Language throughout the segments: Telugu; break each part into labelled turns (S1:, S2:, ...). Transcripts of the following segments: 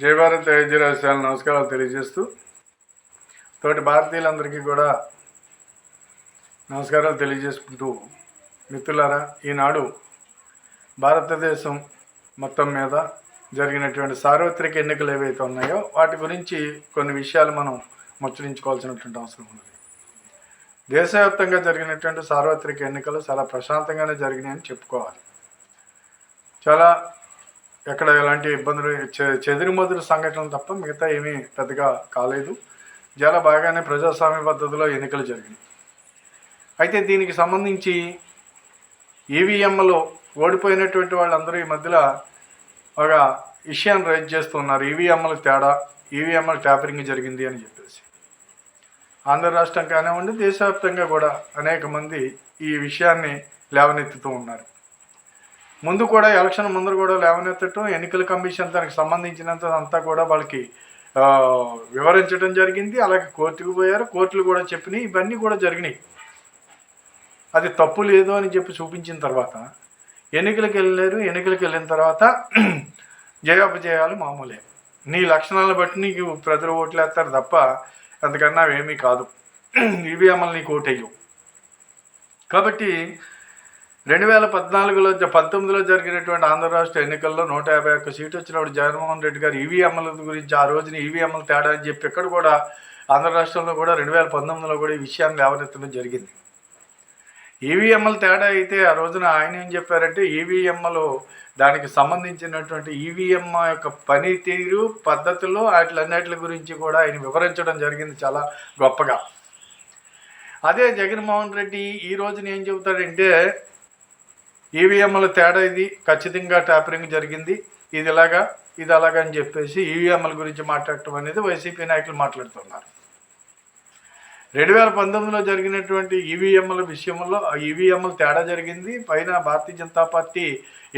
S1: జయభారత్ నమస్కారాలు తెలియజేస్తూ తోటి భారతీయులందరికీ కూడా నమస్కారాలు తెలియజేసుకుంటూ మిత్రులారా ఈనాడు భారతదేశం మొత్తం మీద జరిగినటువంటి సార్వత్రిక ఎన్నికలు ఏవైతే ఉన్నాయో వాటి గురించి కొన్ని విషయాలు మనం ముచ్చరించుకోవాల్సినటువంటి అవసరం ఉంది దేశవ్యాప్తంగా జరిగినటువంటి సార్వత్రిక ఎన్నికలు చాలా ప్రశాంతంగానే జరిగినాయని చెప్పుకోవాలి. చాలా ఎక్కడ ఎలాంటి ఇబ్బందులు చెదిరిమదురు సంఘటనలు తప్ప మిగతా ఏమీ పెద్దగా కాలేదు. చాలా బాగానే ప్రజాస్వామ్య పద్ధతిలో ఎన్నికలు జరిగినాయి. అయితే దీనికి సంబంధించి ఈవీఎంలో ఓడిపోయినటువంటి వాళ్ళందరూ ఈ మధ్యలో ఒక విషయాన్ని రైజ్ చేస్తున్నారు. ఈవీఎంల తేడా ఈవీఎంల ట్యాపరింగ్ జరిగింది అని చెప్పేసి. ఆంధ్ర రాష్ట్రం కానివ్వండి దేశవ్యాప్తంగా కూడా అనేక మంది ఈ విషయాన్ని లేవనెత్తుతూ ఉన్నారు. ముందు కూడా ఎలక్షన్ ముందు కూడా లేవనెత్తటం ఎన్నికల కమిషన్ దానికి సంబంధించినంత అంతా కూడా వాళ్ళకి వివరించడం జరిగింది. అలాగే కోర్టుకు పోయారు. కోర్టులు కూడా చెప్పినాయి. ఇవన్నీ కూడా జరిగినాయి. అది తప్పు లేదు అని చెప్పి చూపించిన తర్వాత ఎన్నికలకు వెళ్ళారు ఎన్నికలకు వెళ్ళిన తర్వాత జయాపజయాలు మామూలే. నీ లక్షణాలను బట్టి నీకు ప్రజలు ఓట్లు వేస్తారు తప్ప అంతకన్నా ఏమీ కాదు. ఈవీఎంలు నీకు ఓటేయవు. కాబట్టి రెండు వేల పద్నాలుగులో పంతొమ్మిదిలో జరిగినటువంటి ఆంధ్ర రాష్ట్ర ఎన్నికల్లో నూట యాభై ఒక్క సీటు వచ్చినప్పుడు జగన్మోహన్ రెడ్డి గారు ఈవీఎంల గురించి ఆ రోజున ఈవీఎంలు తేడా అని చెప్పి ఇక్కడ కూడా ఆంధ్ర రాష్ట్రంలో కూడా రెండు వేల పంతొమ్మిదిలో కూడా ఈ విషయాన్ని లేవనెత్తడం జరిగింది. ఈవీఎంల తేడా అయితే ఆ రోజున ఆయన ఏం చెప్పారంటే ఈవీఎంలు దానికి సంబంధించినటువంటి ఈవీఎం యొక్క పనితీరు పద్ధతులు వాటిలన్నిటి గురించి కూడా ఆయన వివరించడం జరిగింది చాలా గొప్పగా. అదే జగన్మోహన్ రెడ్డి ఈ రోజున ఏం చెబుతాడంటే ఈవీఎంల తేడా ఇది. ఖచ్చితంగా ట్యాపరింగ్ జరిగింది. ఇది ఇలాగా ఇది అలాగా అని చెప్పేసి ఈవీఎంల గురించి మాట్లాడటం అనేది వైసీపీ నాయకులు మాట్లాడుతున్నారు. రెండు వేల పంతొమ్మిదిలో జరిగినటువంటి ఈవీఎంల విషయంలో ఆ ఈవీఎంల తేడా జరిగింది. పైన భారతీయ జనతా పార్టీ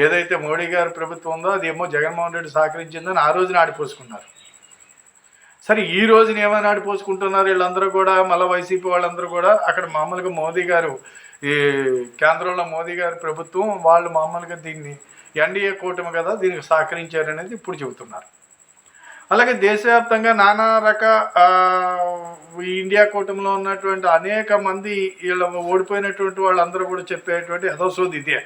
S1: ఏదైతే మోడీ గారి ప్రభుత్వం ఉందో అదేమో జగన్మోహన్ రెడ్డి సహకరించిందని ఆ రోజున ఆడిపోసుకున్నారు. సరే ఈ రోజున ఏమైనా పోసుకుంటున్నారు వీళ్ళందరూ కూడా మళ్ళీ వైసీపీ వాళ్ళందరూ కూడా? అక్కడ మామూలుగా మోదీ గారు ఈ కేంద్రంలో మోదీ గారి ప్రభుత్వం వాళ్ళు మామూలుగా దీన్ని ఎన్డీఏ కూటమి కదా దీనికి సహకరించారనేది ఇప్పుడు చెబుతున్నారు. అలాగే దేశవ్యాప్తంగా నానా రక ఈ ఇండియా కూటమిలో ఉన్నటువంటి అనేక మంది వీళ్ళ ఓడిపోయినటువంటి వాళ్ళందరూ కూడా చెప్పేటువంటి యథోసోది సోది ఇదే.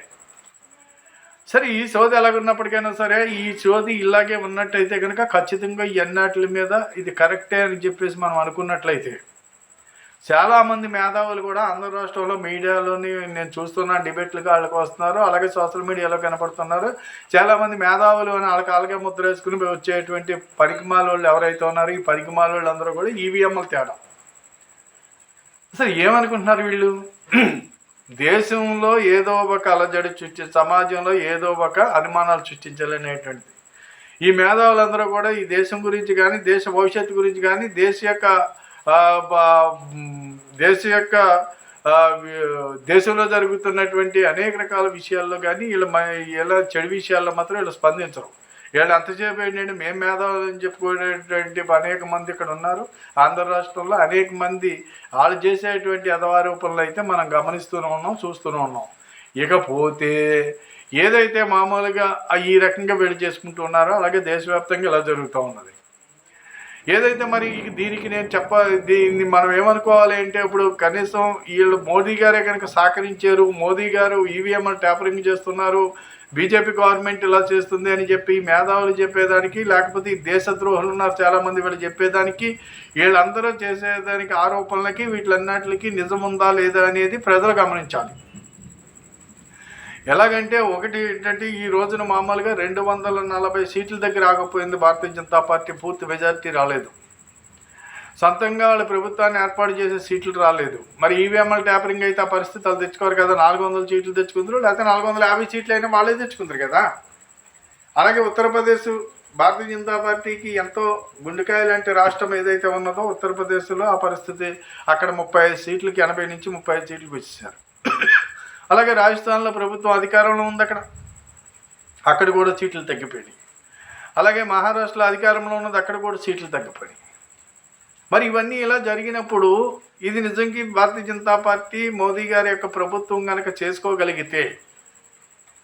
S1: సరే ఈ సోది ఎలాగున్నప్పటికైనా సరే ఈ సోది ఇలాగే ఉన్నట్టయితే కనుక ఖచ్చితంగా ఈ అన్నిటి మీద ఇది కరెక్టే అని చెప్పేసి మనం అనుకున్నట్లయితే చాలామంది మేధావులు కూడా ఆంధ్ర రాష్ట్రంలో మీడియాలోని నేను చూస్తున్న డిబేట్లకు వాళ్ళకి వస్తున్నారు అలాగే సోషల్ మీడియాలో కనపడుతున్నారు. చాలామంది మేధావులు అని వాళ్ళకి అలాగే ముద్ర వేసుకుని వచ్చేటువంటి పరికమాల వాళ్ళు ఎవరైతే ఉన్నారో ఈ పరికమాల వాళ్ళు అందరూ కూడా ఈవీఎంల తేడా. అసలు ఏమనుకుంటున్నారు వీళ్ళు? దేశంలో ఏదో ఒక అలజడి సృష్టి సమాజంలో ఏదో ఒక అనుమానాలు సృష్టించాలనేటువంటిది. ఈ మేధావులందరూ కూడా ఈ దేశం గురించి కానీ దేశ భవిష్యత్తు గురించి కానీ దేశ యొక్క దేశ యొక్క దేశంలో జరుగుతున్నటువంటి అనేక రకాల విషయాల్లో కానీ వీళ్ళ మ- వీళ్ళ చెడు విషయాల్లో మాత్రం వీళ్ళు స్పందించరు. వీళ్ళు ఎంతసేపు ఏంటంటే మేము మేధావులు అని చెప్పుకునేటువంటి అనేక మంది ఇక్కడ ఉన్నారు. ఆంధ్ర రాష్ట్రంలో అనేక మంది వాళ్ళు చేసేటువంటి అధవారూపంలో అయితే మనం గమనిస్తూనే ఉన్నాం చూస్తూనే ఉన్నాం. ఇకపోతే ఏదైతే మామూలుగా ఈ రకంగా వీళ్ళు చేసుకుంటూ ఉన్నారో అలాగే దేశవ్యాప్తంగా ఇలా జరుగుతూ ఉన్నది. ఏదైతే మరి దీనికి నేను చెప్ప దీన్ని మనం ఏమనుకోవాలి అంటే ఇప్పుడు కనీసం వీళ్ళు మోదీ గారే కనుక సహకరించారు మోదీ గారు ఈవీఎం ట్యాపరింగ్ చేస్తున్నారు బీజేపీ గవర్నమెంట్ ఇలా చేస్తుంది అని చెప్పి మేధావులు చెప్పేదానికి లేకపోతే దేశద్రోహులు ఉన్నారు చాలామంది వీళ్ళు చెప్పేదానికి వీళ్ళందరూ చేసేదానికి ఆరోపణలకి వీటిలన్నిటికి నిజం ఉందా లేదా అనేది ప్రజలు గమనించాలి. ఎలాగంటే ఒకటి ఏంటంటే ఈ రోజున మామూలుగా రెండు వందల నలభై సీట్ల దగ్గర ఆగపోయింది భారతీయ జనతా పార్టీ. పూర్తి మెజార్టీ రాలేదు. సొంతంగా వాళ్ళ ప్రభుత్వాన్ని ఏర్పాటు చేసే సీట్లు రాలేదు. మరి ఈవీఎంఎల్ ట్యాపరింగ్ అయితే ఆ పరిస్థితి వాళ్ళు తెచ్చుకోరు కదా. నాలుగు వందల సీట్లు తెచ్చుకుందరు లేకపోతే నాలుగు వందల యాభై సీట్లు అయినా వాళ్ళే తెచ్చుకుందరు కదా. అలాగే ఉత్తరప్రదేశ్ భారతీయ జనతా పార్టీకి ఎంతో గుండెకాయ లాంటి రాష్ట్రం ఏదైతే ఉన్నదో ఉత్తరప్రదేశ్లో ఆ పరిస్థితి అక్కడ ముప్పై ఐదు సీట్లకి ఎనభై నుంచి ముప్పై ఐదు సీట్లకు వచ్చేసారు. అలాగే రాజస్థాన్లో ప్రభుత్వం అధికారంలో ఉంది అక్కడ. అక్కడ కూడా సీట్లు తగ్గిపోయినాయి. అలాగే మహారాష్ట్రలో అధికారంలో ఉన్నది అక్కడ కూడా సీట్లు తగ్గిపోయినాయి. మరి ఇవన్నీ ఇలా జరిగినప్పుడు ఇది నిజంగా భారతీయ జనతా పార్టీ మోదీ గారి యొక్క ప్రభుత్వం కనుక చేసుకోగలిగితే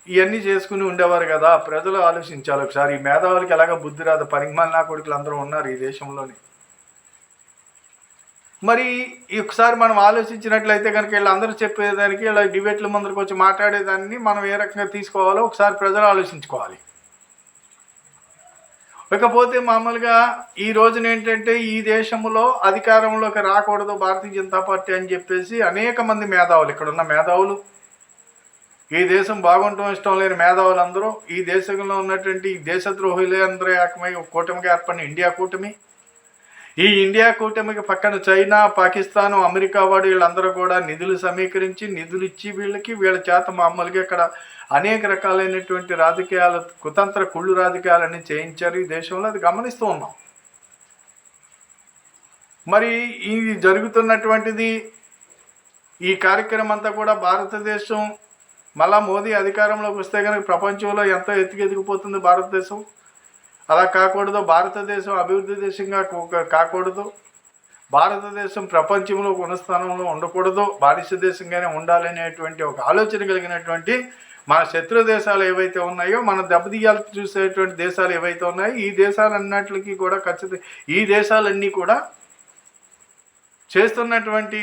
S1: ఇవన్నీ చేసుకుని ఉండేవారు కదా ప్రజలు ఆలోచించాలి ఒకసారి. మేధావులకి ఎలాగ బుద్ధి రాదు. పరిమాణ నా కొడుకులు అందరూ ఉన్నారు ఈ దేశంలోని. మరి ఒకసారి మనం ఆలోచించినట్లయితే కనుక వీళ్ళందరూ చెప్పేదానికి ఇలా డిబేట్ల ముందరకు వచ్చి మాట్లాడేదాన్ని మనం ఏ రకంగా తీసుకోవాలో ఒకసారి ప్రజలు ఆలోచించుకోవాలి. ఇకపోతే మామూలుగా ఈ రోజున ఏంటంటే ఈ దేశంలో అధికారంలోకి రాకూడదు భారతీయ జనతా పార్టీ అని చెప్పేసి అనేక మంది మేధావులు ఇక్కడ ఉన్న మేధావులు. ఈ దేశం బాగుండటం ఇష్టం లేని మేధావులు అందరూ ఈ దేశంలో ఉన్నటువంటి ఈ దేశద్రోహులే అందరూ ఏకమై ఒక కూటమిగా ఏర్పడిన ఇండియా కూటమి. ఈ ఇండియా కూటమికి పక్కన చైనా పాకిస్తాన్ అమెరికా వాడు వీళ్ళందరూ కూడా నిధులు సమీకరించి నిధులు ఇచ్చి వీళ్ళకి వీళ్ళ చేత మామూలుగా ఇక్కడ అనేక రకాలైనటువంటి రాజకీయాలు కుతంత్ర కుళ్ళు రాజకీయాలన్నీ చేయించారు ఈ దేశంలో. అది గమనిస్తూ ఉన్నాం. మరి ఇది జరుగుతున్నటువంటిది ఈ కార్యక్రమం అంతా కూడా భారతదేశం మళ్ళా మోదీ అధికారంలోకి వస్తే కనుక ప్రపంచంలో ఎంతో ఎత్తుకెదిగిపోతుంది భారతదేశం. అలా కాకూడదు. భారతదేశం అభివృద్ధి దేశంగా కాకూడదు. భారతదేశం ప్రపంచంలో ఉన్న స్థానంలో ఉండకూడదు. బానిస దేశంగానే ఉండాలనేటువంటి ఒక ఆలోచన కలిగినటువంటి మన శత్రు దేశాలు ఏవైతే ఉన్నాయో మన దెబ్బతీయాలి చూసేటువంటి దేశాలు ఏవైతే ఉన్నాయో ఈ దేశాలన్నిటికీ కూడా ఖచ్చితంగా ఈ దేశాలన్నీ కూడా చేస్తున్నటువంటి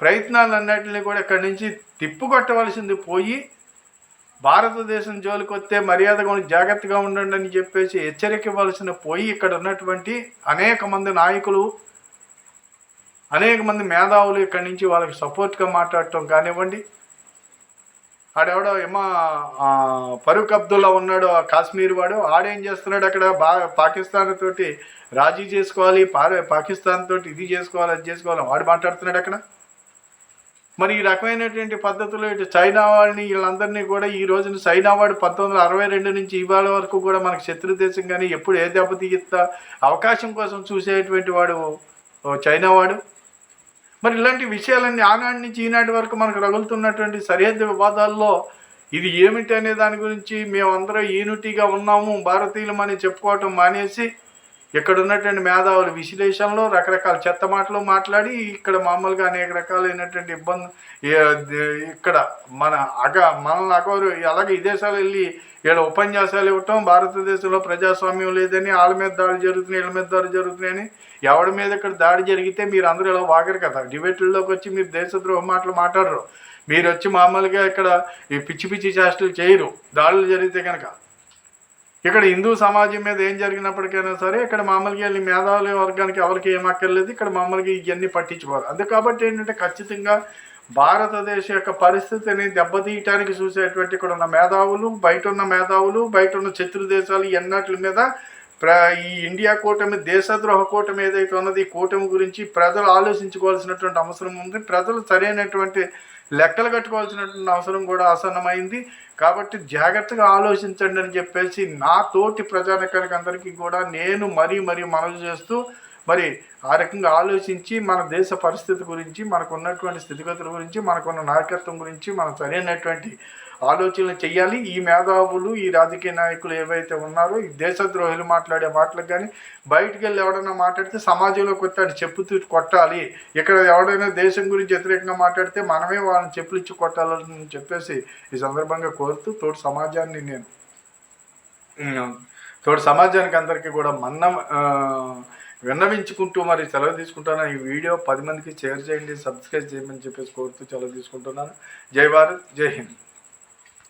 S1: ప్రయత్నాలన్నింటినీ కూడా ఇక్కడి నుంచి తిప్పుకొట్టవలసింది పోయి భారతదేశం జోలికి వస్తే మర్యాదగా జాగ్రత్తగా ఉండండి అని చెప్పేసి హెచ్చరిక ఇవ్వాల్సిన పోయి ఇక్కడ ఉన్నటువంటి అనేక మంది నాయకులు అనేక మంది మేధావులు ఇక్కడి నుంచి వాళ్ళకి సపోర్ట్గా మాట్లాడటం కానివ్వండి. ఆడెవడో ఏమో ఫరూక్ అబ్దుల్లా ఉన్నాడు ఆ కాశ్మీర్ వాడు. ఆడేం చేస్తున్నాడు అక్కడ? బా పాకిస్తాన్ తోటి రాజీ చేసుకోవాలి పా- పాకిస్తాన్ తోటి ఇది చేసుకోవాలి అది చేసుకోవాలి వాడు మాట్లాడుతున్నాడు అక్కడ. మరి ఈ రకమైనటువంటి పద్ధతులు ఇటు చైనా వాళ్ళని వీళ్ళందరినీ కూడా ఈ రోజున చైనా వాడు పంతొమ్మిది వందల అరవై రెండు నుంచి ఇవాళ వరకు కూడా మనకు శత్రు దేశం కానీ ఎప్పుడు ఏ దెబ్బతీయిస్తా అవకాశం కోసం చూసేటువంటి వాడు చైనా వాడు. మరి ఇలాంటి విషయాలన్నీ ఆనాటి నుంచి ఈనాటి వరకు మనకు రగులుతున్నటువంటి సరిహద్దు వివాదాల్లో ఇది ఏమిటి అనే దాని గురించి మేమందరం యూనిటీగా ఉన్నాము భారతీయులమని చెప్పుకోవటం మానేసి ఇక్కడ ఉన్నటువంటి మేధావుల విశ్లేషణలో రకరకాల చెత్త మాటలు మాట్లాడి ఇక్కడ మామూలుగా అనేక రకాలైనటువంటి ఇబ్బంది ఇక్కడ మన అగ మనల్ని అగౌరు అలాగే విదేశాలు వెళ్ళి వీళ్ళ ఉపన్యాసాలు ఇవ్వటం భారతదేశంలో ప్రజాస్వామ్యం లేదని వాళ్ళ మీద దాడి జరుగుతున్నాయి వీళ్ళ మీద దాడి జరుగుతున్నాయని ఎవడి మీద ఇక్కడ దాడి జరిగితే మీరు అందరూ ఇలా వాగరు కదా? డిబేట్లలోకి వచ్చి మీరు దేశద్రోహ మాటలు మాట్లాడరు. మీరు వచ్చి మామూలుగా ఇక్కడ ఈ పిచ్చి పిచ్చి చేష్టలు చేయరు. దాడులు జరిగితే కనుక. ఇక్కడ హిందూ సమాజం మీద ఏం జరిగినప్పటికైనా సరే ఇక్కడ మామూలుగా వెళ్ళి మేధావుల వర్గానికి ఎవరికి ఏం అక్కర్లేదు. ఇక్కడ మామూలుగా ఇవన్నీ పట్టించుకోరు. అందు కాబట్టి ఏంటంటే ఖచ్చితంగా భారతదేశ యొక్క పరిస్థితిని దెబ్బతీయటానికి చూసేటువంటి ఇక్కడ ఉన్న మేధావులు బయట ఉన్న మేధావులు బయట ఉన్న శత్రు దేశాలు ఎన్నట్ల మీద ప్ర ఈ ఇండియా కూటమి దేశద్రోహ కూటమి ఏదైతే ఉన్నది ఈ కూటమి గురించి ప్రజలు ఆలోచించుకోవాల్సినటువంటి అవసరం ఉంది. ప్రజలు సరైనటువంటి లెక్కలు కట్టుకోవాల్సినటువంటి అవసరం కూడా ఆసన్నమైంది. కాబట్టి జాగ్రత్తగా ఆలోచించండి అని చెప్పేసి నా తోటి ప్రజానికానికి అందరికీ కూడా నేను మరీ మరీ మనవి చేస్తూ మరి ఆ రకంగా ఆలోచించి మన దేశ పరిస్థితి గురించి మనకు ఉన్నటువంటి స్థితిగతుల గురించి మనకున్న నాయకత్వం గురించి మనం సరైనటువంటి ఆలోచనలు చేయాలి ఈ మేధావులు ఈ రాజకీయ నాయకులు ఏవైతే ఉన్నారో ఈ దేశద్రోహులు మాట్లాడే మాటలకు కానీ బయటికి వెళ్ళి ఎవడైనా మాట్లాడితే సమాజంలో కొత్త చెప్పుతూ కొట్టాలి. ఇక్కడ ఎవడైనా దేశం గురించి వ్యతిరేకంగా మాట్లాడితే మనమే వాళ్ళని చెప్పులు ఇచ్చి కొట్టాలని చెప్పేసి ఈ సందర్భంగా కోరుతూ తోటి సమాజాన్ని నేను ఉమ్, సమాజానికి అందరికీ కూడా మన్నం విన్నవించుకుంటూ మరి సెలవు తీసుకుంటాను. ఈ వీడియో పది మందికి షేర్ చేయండి సబ్స్క్రైబ్ చేయమని చెప్పేసి కోరుతూ సెలవు తీసుకుంటున్నాను. జై భారత్ జై హింద్.